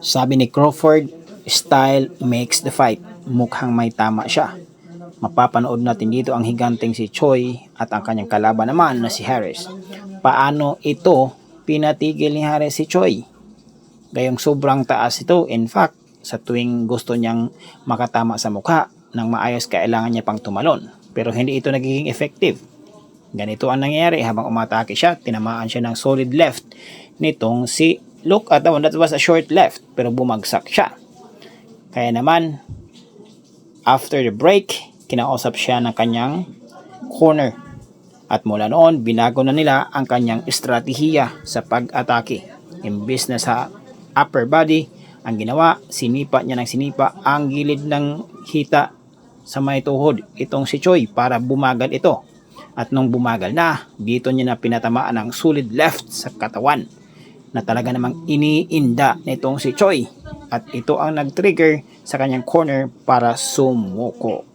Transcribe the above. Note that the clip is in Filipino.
Sabi ni Crawford, style makes the fight. Mukhang may tama siya. Mapapanood natin dito ang higanteng si Choi at ang kanyang kalaban naman na si Harris. Paano ito pinatigil ni Harris si Choi? Gayong sobrang taas ito. In fact, sa tuwing gusto niyang makatama sa mukha ng maayos kailangan niya pang tumalon. Pero hindi ito nagiging effective. Ganito ang nangyayari habang umatake siya, tinamaan siya ng solid left nitong si Look at that one, that was a short left pero bumagsak siya. Kaya naman, after the break, kinausap siya ng kanyang corner. At mula noon, binago na nila ang kanyang estratehiya sa pag-atake. Imbis na sa upper body, ang ginawa, sinipa niya ng sinipa ang gilid ng hita sa may tuhod itong si Choi para bumagal ito. At nung bumagal na, dito niya na pinatamaan ng solid left sa katawan na talaga namang iniinda nitong si Choi. At ito ang nag-trigger sa kanyang corner para sumuko.